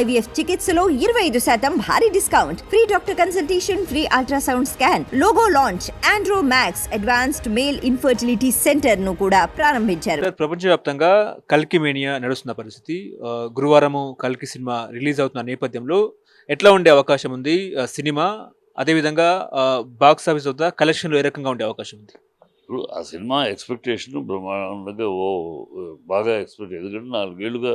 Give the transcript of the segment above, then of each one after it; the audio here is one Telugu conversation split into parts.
ఐవీఎఫ్ చికిత్సలో ఇరవై ఐదు శాతం భారీ discount. Free doctor consultation free ultrasound scan logo launch Andromax advanced male infertility సెంటర్ను కూడా ప్రారంభించారు. ప్రపంచవ్యాప్తంగా కల్కి మేనియా నడుస్తున్న పరిస్థితి. గురువారము కల్కి సినిమా రిలీజ్ అవుతున్న నేపథ్యంలో ఎట్లా ఉండే అవకాశం ఉంది? సినిమా అదేవిధంగా బాక్స్ ఆఫీస్ వద్ద కలెక్షన్లో ఏ రకంగా ఉండే అవకాశం ఉంది? ఇప్పుడు ఆ సినిమా ఎక్స్పెక్టేషన్ బ్రహ్మాండంగా ఓ బాగా ఎక్స్పెక్ట్ ఎందుకంటే నాలుగేళ్ళుగా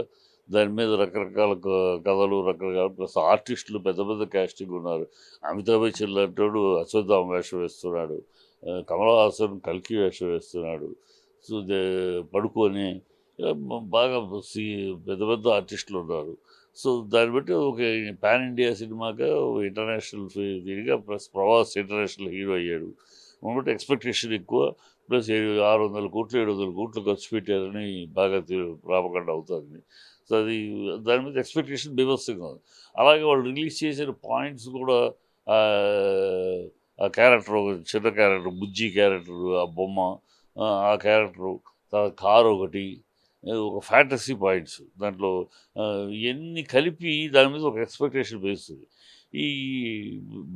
దాని మీద రకరకాల క- కథలు రకరకాల ప్లస్ ఆర్టిస్టులు పెద్ద పెద్ద క్యాస్టింగ్ ఉన్నారు. అమితాబ్ బచ్చన్ లాంటి అశ్వత్థామ వేషం వేస్తున్నాడు. కమలహాసన్ కమల్ హాసన్ కల్కి వేషం వేస్తున్నాడు. సో పడుకొని బాగా సీ పెద్ద పెద్ద ఆర్టిస్టులు ఉన్నారు. సో దాన్ని బట్టి ఒక పాన్ ఇండియా సినిమాగా ఇంటర్నేషనల్ దీనిగా ప్లస్ ప్రభాస్ ఇంటర్నేషనల్ హీరో అయ్యాడు. కాబట్టి ఎక్స్పెక్టేషన్ ఎక్కువ ప్లస్ ఏడు ఆరు వందల కోట్లు ఏడు వందల కోట్లు ఖర్చు పెట్టారని బాగా ప్రాపకండ అవుతుంది. సో అది దాని మీద ఎక్స్పెక్టేషన్ బీభత్సంగా ఉంది. అలాగే వాళ్ళు రిలీజ్ చేసిన పాయింట్స్ కూడా ఆ, క్యారెక్టర్ ఒక చిన్న క్యారెక్టర్ బుజ్జి క్యారెక్టర్ ఆ బొమ్మ ఆ, క్యారెక్టరు తర్వాత కారు ఒకటి ఒక ఫ్యాంటసీ పాయింట్స్ దాంట్లో ఇవన్నీ కలిపి దాని మీద ఒక ఎక్స్పెక్టేషన్ వేస్తుంది ఈ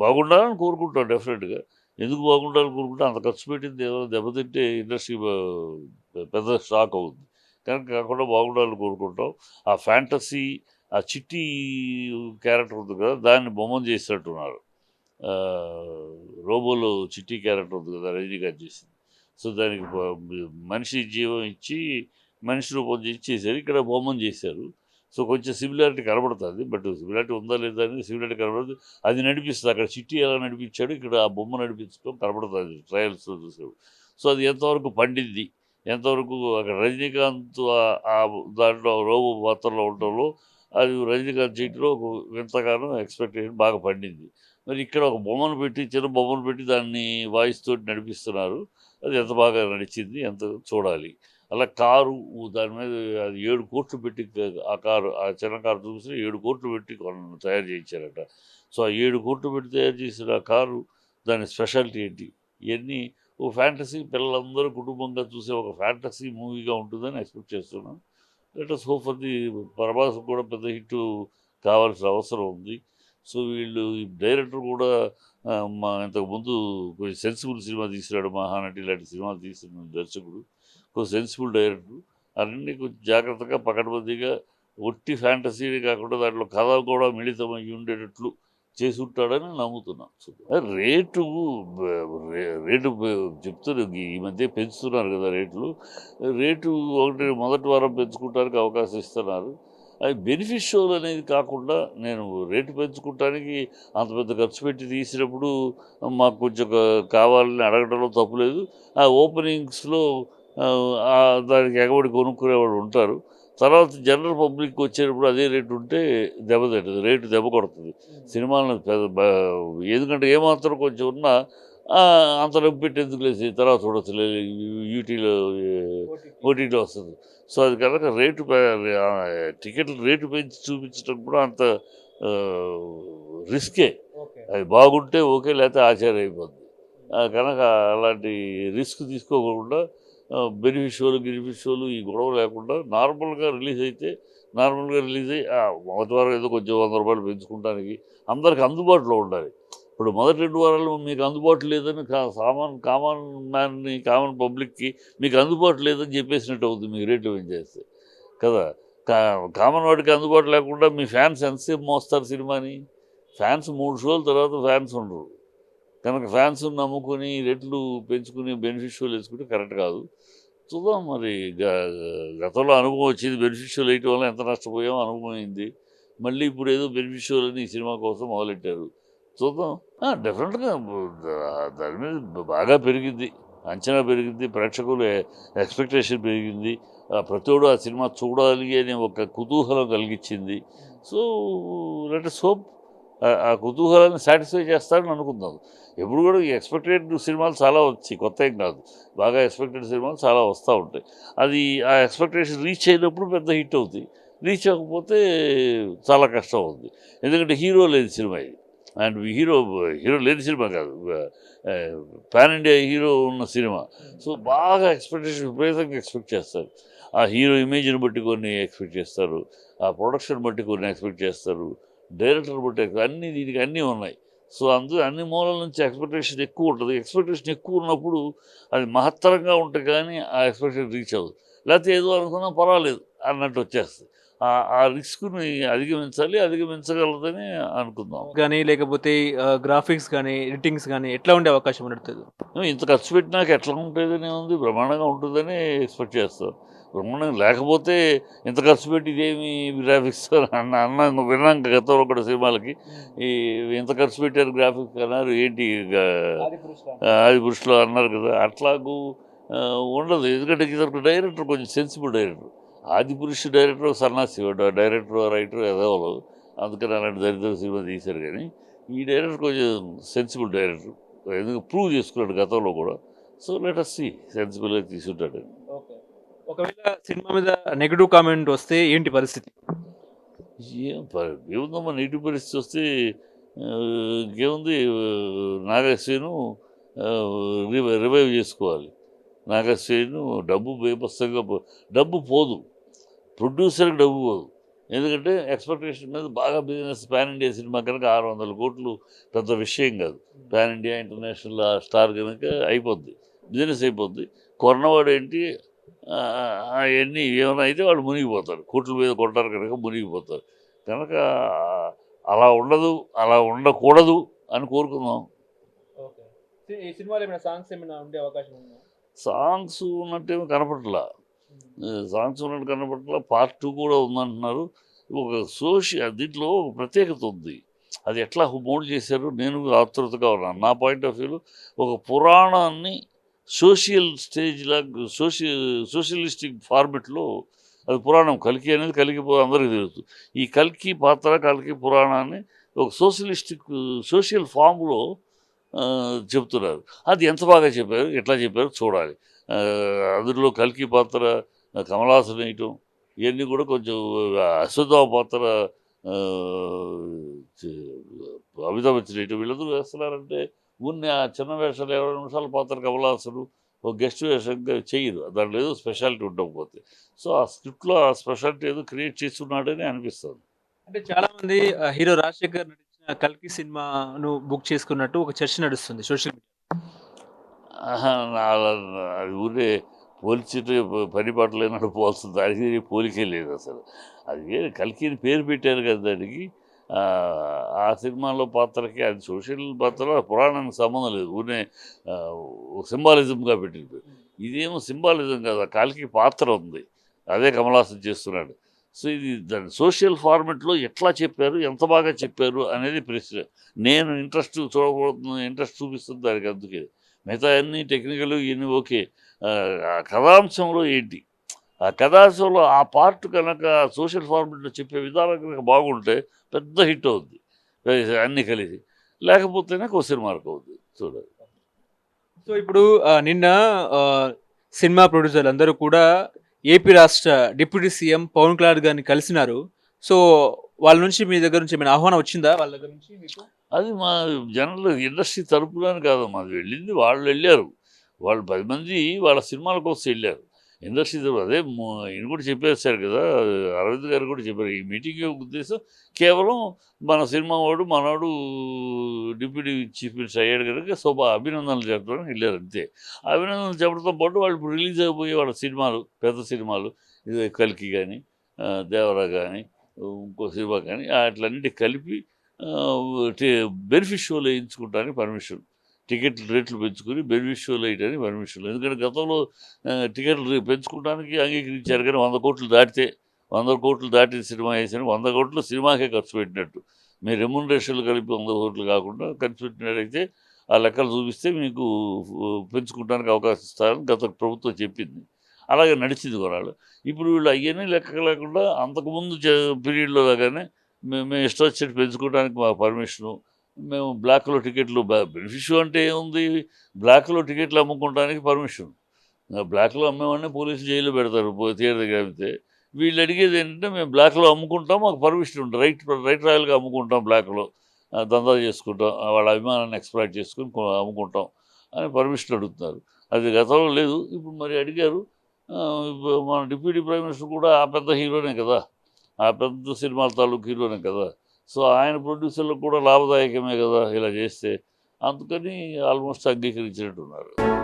బాగుండాలని కోరుకుంటాం డెఫినెట్గా. ఎందుకు బాగుండాలి కోరుకుంటే అంత ఖర్చు పెట్టింది ఏదో దెబ్బతింటే ఇండస్ట్రీ పెద్ద షాక్ అవుతుంది కనుక కాకుండా బాగుండాలని కోరుకుంటాం. ఆ ఫ్యాంటసీ ఆ చిట్టి క్యారెక్టర్ ఉంది కదా దాన్ని బొమ్మను చేసినట్టున్నారు. రోబోలో చిట్టి క్యారెక్టర్ ఉంది కదా రజనీకాంత్ చేసింది. సో దానికి మనిషి జీవం ఇచ్చి మనిషి రూపం చేసి చేశారు. ఇక్కడ బొమ్మను చేశారు. సో కొంచెం సిమిలారిటీ కనబడుతుంది. బట్ సిమిలారిటీ ఉందా లేదా అనేది సిమిలారిటీ కనబడుతుంది అది నడిపిస్తుంది. అక్కడ చిట్టి ఎలా నడిపించాడు ఇక్కడ ఆ బొమ్మ నడిపించడం కనబడుతుంది. ట్రయల్స్ చూసాడు సో అది ఎంతవరకు పండింది? ఎంతవరకు అక్కడ రజనీకాంత్ ఆ- దాంట్లో రోబో పాత్రలో ఉండటంలో అది రజనీకాంత్ చీటిలో ఒక వింతగానో ఎక్స్పెక్టేషన్ బాగా పండింది. మరి ఇక్కడ ఒక బొమ్మను పెట్టి చిన్న బొమ్మను పెట్టి దాన్ని వాయిస్ తోటి నడిపిస్తున్నారు. అది ఎంత బాగా నడిచింది? ఎంత చూడాలి? అలా కారు దాని మీద అది ఏడు కోట్లు పెట్టి ఆ కారు ఆ చిన్న కారు చూసి ఏడు కోట్లు పెట్టి కొన- తయారు చేయించారట. సో ఆ ఏడు కోట్లు పెట్టి తయారు చేసిన ఆ కారు దాని స్పెషాలిటీ ఏంటి? ఇవన్నీ ఓ ఫ్యాంటసీ పిల్లలందరూ కుటుంబంగా చూసే ఒక ఫ్యాంటసీ మూవీగా ఉంటుందని ఎక్స్పెక్ట్ చేస్తున్నాను. Let us hope the Prabhas కూడా పెద్ద హిట్ కావాల్సిన అవసరం ఉంది. సో వీళ్ళు డైరెక్టర్ కూడా మా ఇంతకుముందు కొంచెం సెన్సిబుల్ సినిమా తీసినాడు మహానటి ఇలాంటి సినిమాలు తీసిన దర్శకుడు. కొంచెం సెన్సిబుల్ డైరెక్టర్ అన్నీ కొంచెం జాగ్రత్తగా పకడ్బందీగా ఒట్టి ఫ్యాంటసీ కాకుండా దాంట్లో కథ కూడా మిళితమై ఉండేటట్లు చేసి ఉంటాడని నమ్ముతున్నాం. సో, రేటు రేటు చెప్తారు ఈ మధ్య పెంచుతున్నారు కదా రేట్లు. రేటు ఒకటి మొదటి వారం పెంచుకోవడానికి అవకాశం ఇస్తున్నారు. అది బెనిఫిషియల్ అనేది కాకుండా నేను రేటు పెంచుకోవటానికి అంత పెద్ద ఖర్చు పెట్టి తీసినప్పుడు మాకు కొంచెం కావాలని అడగడంలో తప్పులేదు ఆ ఓపెనింగ్స్లో దానికి ఎగబడి కొనుక్కునేవాళ్ళు ఉంటారు. తర్వాత జనరల్ పబ్లిక్ వచ్చేటప్పుడు అదే రేటు ఉంటే దెబ్బతింటుంది రేటు దెబ్బ కొడుతుంది. సినిమాలను ఎందుకంటే ఏమాత్రం కొంచెం ఉన్నా అంత డబ్బు పెట్టి ఎందుకు లేసి తర్వాత చూడొచ్చు యూటీలో ఓటీటీ. వస్తుంది. సో అది కనుక రేటు టికెట్లు రేటు పెంచి చూపించడం కూడా అంత రిస్కే. అది బాగుంటే ఓకే లేకపోతే ఆచార్య అయిపోద్ది ఆ, కనుక అలాంటి రిస్క్ తీసుకోకుండా బెనిఫిషియల్ గినిఫిషియల్ ఈ గొడవ లేకుండా నార్మల్గా రిలీజ్ అయితే నార్మల్గా రిలీజ్ అయ్యి మొదటి వారం ఏదో కొంచెం వంద రూపాయలు పెంచుకోవడానికి అందరికి అందుబాటులో ఉండాలి. ఇప్పుడు మొదటి రెండు వారాలు మీకు అందుబాటు లేదని కా- సామాన్ కామన్ మ్యాన్ని కామన్ పబ్లిక్కి మీకు అందుబాటు లేదని చెప్పేసినట్టు అవుతుంది మీకు రేట్లు పెంచేస్తే కదా? కా కామన్ వాడికి అందుబాటు లేకుండా మీ ఫ్యాన్స్ ఎంతసేపు మోస్తారు సినిమాని? ఫ్యాన్స్ మూడు షోల తర్వాత ఫ్యాన్స్ ఉండరు. కనుక ఫ్యాన్స్ నమ్ముకుని రేట్లు పెంచుకుని బెనిఫిషియల్ వేసుకుంటే కరెక్ట్ కాదు. చూద్దాం మరి. గ- గతంలో అనుభవం వచ్చింది. బెనిఫిషియల్ వేయటం వల్ల ఎంత నష్టపోయామో అనుభవం అయింది. మళ్ళీ ఇప్పుడు ఏదో బెనిఫిషియల్ అని ఈ సినిమా కోసం మొదలెట్టారు. చూద్దాం. డెఫినెట్గా దాని మీద బాగా పెరిగింది. అంచనా పెరిగింది. ప్రేక్షకులు ఎక్స్పెక్టేషన్ పెరిగింది. ప్రతివాడు ఆ సినిమా చూడాలి అనే ఒక కుతూహలం కలిగించింది. సో లెట్ హోప్ ఆ కుతూహలాన్ని సాటిస్ఫై చేస్తారని అనుకుందాం. ఎప్పుడు కూడా ఈ ఎక్స్పెక్టెడ్ సినిమాలు చాలా వచ్చి కొత్త ఏం కాదు. బాగా ఎక్స్పెక్టెడ్ సినిమాలు చాలా వస్తూ ఉంటాయి. అది ఆ ఎక్స్పెక్టేషన్ రీచ్ అయినప్పుడు పెద్ద హిట్ అవుతుంది రీచ్ అవ్వకపోతే చాలా కష్టం అవుతుంది ఎందుకంటే హీరో లేని సినిమా ఇది. అండ్ హీరో హీరో లేని సినిమా కాదు. పాన్ ఇండియా హీరో ఉన్న సినిమా. సో బాగా ఎక్స్పెక్టేషన్ విపరీతంగా ఎక్స్పెక్ట్ చేస్తారు. ఆ హీరో ఇమేజ్ని బట్టి కొన్ని ఎక్స్పెక్ట్ చేస్తారు. ఆ ప్రొడక్షన్ బట్టి కొన్ని ఎక్స్పెక్ట్ చేస్తారు. డైరెక్టర్ బట్టి అన్ని దీనికి అన్నీ ఉన్నాయి. సో అందు అన్ని మూలల నుంచి ఎక్స్పెక్టేషన్ ఎక్కువ ఉంటుంది. ఎక్స్పెక్టేషన్ ఎక్కువ ఉన్నప్పుడు అది మహత్తరంగా ఉంటే కానీ ఆ ఎక్స్పెక్టేషన్ రీచ్ అవ్వదు. లేకపోతే ఏదో అనుకున్నా పర్వాలేదు అన్నట్టు వచ్చేస్తుంది. ఆ- రిస్క్ని అధిగమించాలి అధిగమించగలదని అనుకుందాం. కానీ లేకపోతే గ్రాఫిక్స్ కానీ ఎడిటింగ్స్ కానీ ఎట్లా ఉండే అవకాశం నువ్వు ఇంత ఖర్చు పెట్టినాక ఎట్లా ఉంటుందని ఉంది బ్రహ్మాండంగా ఉంటుందని ఎక్స్పెక్ట్ చేస్తాను బ్రహ్మాండంగా లేకపోతే ఇంత ఖర్చు పెట్టి ఇదేమి గ్రాఫిక్స్ అన్న అన్న నువ్వు విన్నాం గతంలో కూడా సినిమాలకి ఈ ఇంత ఖర్చు పెట్టారు గ్రాఫిక్స్ అన్నారు ఏంటి ఆది పురుషులు అన్నారు కదా అట్లాగూ ఉండదు. ఎందుకంటే ఇతను డైరెక్టర్ కొంచెం సెన్సిబుల్ డైరెక్టర్. ఆది పురుషు డైరెక్టర్ సన్నాసి డైరెక్టర్ రైటర్ ఎదవలు అందుకని అలాంటి దరిద్ర సినిమా తీశారు కానీ ఈ డైరెక్టర్ కొంచెం సెన్సిబుల్ డైరెక్టర్. ఎందుకు? ప్రూవ్ చేసుకున్నాడు గతంలో కూడా. సో లెట్ అస్ సి సెన్సిబుల్గా తీసుంటాడు ఒకవేళ సినిమా మీద నెగిటివ్ కామెంట్ వస్తే ఏంటి పరిస్థితి? ఏం ఏముందమ్మా నీటి పరిస్థితి వస్తే ఇంకేముంది? నాగశ్రీను రివైవ్ చేసుకోవాలి. నాగశ్రీను డబ్బు బేపస్తంగా డబ్బు పోదు. ప్రొడ్యూసర్కి డబ్బు పోదు. ఎందుకంటే ఎక్స్పెక్టేషన్ మీద బాగా బిజినెస్ పాన్ ఇండియా సినిమా కనుక ఆరు వందల కోట్లు పెద్ద విషయం కాదు. పాన్ ఇండియా ఇంటర్నేషనల్ స్టార్ కనుక అయిపోద్ది బిజినెస్ అయిపోద్ది. కొన్నవాడు ఏంటి? అవన్నీ ఏమైనా అయితే వాళ్ళు మునిగిపోతారు. కోట్ల మీద కొంటారు కనుక మునిగిపోతారు. కనుక అలా ఉండదు అలా ఉండకూడదు అని కోరుకుందాం. సాంగ్స్ ఏమైనా ఉండే అవకాశం ఉందా? సాంగ్స్ ఉన్నట్టేమో ఉన్నట్టు పార్ట్ టూ కూడా ఉందంటున్నారు. ఒక సోషల్ దీంట్లో ఒక ప్రత్యేకత ఉంది. అది ఎట్లా మోల్డ్ చేశారు? నేను ఆతృతగా ఉన్నాను. నా పాయింట్ ఆఫ్ వ్యూలో ఒక పురాణాన్ని సోషల్ స్టేజ్లా సోషల్ సోషలిస్టిక్ ఫార్మెట్లో అది పురాణం కలికి అనేది కలికి అందరికీ తెలుసు. ఈ కల్కి పాత్ర కల్కి పురాణాన్ని ఒక సోషలిస్టిక్ సోషల్ ఫామ్లో చెప్తున్నారు. అది ఎంత బాగా చెప్పారు ఎట్లా చెప్పారు చూడాలి. అందులో కల్కి పాత్ర కమలాసన్ వేయటం ఇవన్నీ కూడా కొంచెం అశ్వత్థామ పాత్ర అమితాబ్ బచ్చన్ వేయటం. వీళ్ళందరూ వేస్తున్నారంటే ఉన్న ఆ చిన్న వేషాలు ఇరవై నిమిషాల పాత్ర కమలాసను ఒక గెస్ట్ వేషంగా చేయరు. దాంట్లో ఏదో స్పెషాలిటీ ఉండకపోతే. సో ఆ స్క్రిప్ట్లో ఆ స్పెషాలిటీ ఏదో క్రియేట్ చేస్తున్నాడని అనిపిస్తుంది. అంటే చాలా మంది హీరో రాజశేఖర్ నటించిన కల్కి సినిమాను బుక్ చేసుకున్నట్టు ఒక చర్చ నడుస్తుంది సోషల్ మీడియా అది ఊరే పోల్చితే పని పట్టలేనట్టు పోల్స్తుంది దానికి పోలికే లేదు అసలు. అది వేరే కలికిని పేరు పెట్టారు కదా దానికి. ఆ, సినిమాలో పాత్రకి అది సోషల్ పాత్ర పురాణానికి సంబంధం లేదు. ఊరినే సింబాలిజంగా పెట్టింది. ఇదేమో సింబాలిజం కదా కాలికి పాత్ర ఉంది. అదే కమలాసం చేస్తున్నాడు. సో ఇది దాని సోషల్ ఫార్మెట్లో ఎట్లా చెప్పారు ఎంత బాగా చెప్పారు అనేది ప్రశ్న. నేను ఇంట్రెస్ట్ చూడకూడదు ఇంట్రెస్ట్ చూపిస్తుంది దానికి అందుకే. మిగతా అన్ని టెక్నికల్ ఇన్ని ఓకే. కథాంశంలో ఏంటి? ఆ కథాంశంలో ఆ పార్ట్ కనుక సోషల్ ఫార్మేట్లో చెప్పే విధానం కనుక బాగుంటే పెద్ద హిట్ అవుద్ది. అన్నీ కలిసి. లేకపోతేనే క్వశ్చన్ మార్క్ అవుద్ది. చూడాలి. సో ఇప్పుడు నిన్న సినిమా ప్రొడ్యూసర్లు అందరూ కూడా ఏపీ రాష్ట్ర డిప్యూటీ సీఎం పవన్ కళ్యాణ్ గారిని కలిసినారు. సో వాళ్ళ నుంచి మీ దగ్గర నుంచి ఏమైనా ఆహ్వానం వచ్చిందా? వాళ్ళ దగ్గర నుంచి మీకు? అది మా జనరల్ ఇండస్ట్రీ తరపున కాదు మాది వెళ్ళింది వాళ్ళు వెళ్ళారు. వాళ్ళు పది మంది వాళ్ళ సినిమాల కోసం వెళ్ళారు. ఇండస్ట్రీ తరపు అదే ఈయన కూడా చెప్పేశారు కదా అరవింద్ గారు కూడా చెప్పారు ఈ మీటింగ్ యొక్క ఉద్దేశం కేవలం మన సినిమా వాడు మనవాడు డిప్యూటీ చీఫ్ మినిస్టర్ అయ్యాడు కనుక శోభ అభినందనలు చెప్పడానికి వెళ్ళారు అంతే. అభినందనలు చెప్పడంతో పాటు వాళ్ళు ఇప్పుడు రిలీజ్ అయిపోయే వాళ్ళ సినిమాలు పెద్ద సినిమాలు ఇది కల్కి కానీ దేవరా కానీ ఇంకో సినిమా కానీ అట్లన్నిటి కలిపి బెనిఫిషియల్ షోలు వేయించుకుంటానికి పర్మిషన్. టికెట్ రేట్లు పెంచుకుని బెనిఫిషియల్ అయ్యడానికి పర్మిషన్. ఎందుకంటే గతంలో టికెట్లు పెంచుకోవడానికి అంగీకరించారు కానీ వంద కోట్లు దాటితే వంద కోట్లు దాటిన సినిమా వేసిన వంద కోట్లు సినిమాకే ఖర్చు పెట్టినట్టు. మీ రెమ్యునరేషన్లు కలిపి వంద కోట్లు కాకుండా ఖర్చు పెట్టినట్టయితే ఆ లెక్కలు చూపిస్తే మీకు పెంచుకోవడానికి అవకాశం ఇస్తారని గత ప్రభుత్వం చెప్పింది. అలాగే నడిచింది కొనాళ్ళు ఇప్పుడు వీళ్ళు అవన్నీ లెక్క లేకుండా అంతకుముందు పీరియడ్లో లాగానే మేము మేము ఇష్టం వచ్చేది పెంచుకోవడానికి మాకు పర్మిషను. మేము బ్లాక్లో టికెట్లు బెనిఫిషియో అంటే ఏముంది? బ్లాక్లో టికెట్లు అమ్ముకోవడానికి పర్మిషన్. బ్లాక్లో అమ్మేవాడిని పోలీసులు జైలు పెడతారు పో- థియేటర్ దగ్గర అమ్మితే. వీళ్ళు అడిగేది ఏంటంటే మేము బ్లాక్లో అమ్ముకుంటాం మాకు పర్మిషన్ ఉంటుంది. రైట్ రైట్ రాయల్గా అమ్ముకుంటాం బ్లాక్లో. దందా చేసుకుంటాం వాళ్ళ అభిమానాన్ని ఎక్స్ప్లాయిట్ చేసుకుని అమ్ముకుంటాం అని పర్మిషన్ అడుగుతున్నారు. అది గతంలో లేదు ఇప్పుడు మరి అడిగారు. ఇప్పుడు మన డిప్యూటీ ప్రైమ్ మినిస్టర్ కూడా ఆ పెద్ద హీరోనే కదా. ఆ పెద్ద సినిమాల తాలూకు హీరోనే కదా. సో ఆయన ప్రొడ్యూసర్లకు కూడా లాభదాయకమే కదా ఇలా చేస్తే. అందుకని ఆల్మోస్ట్ అంగీకరించినట్టున్నారు.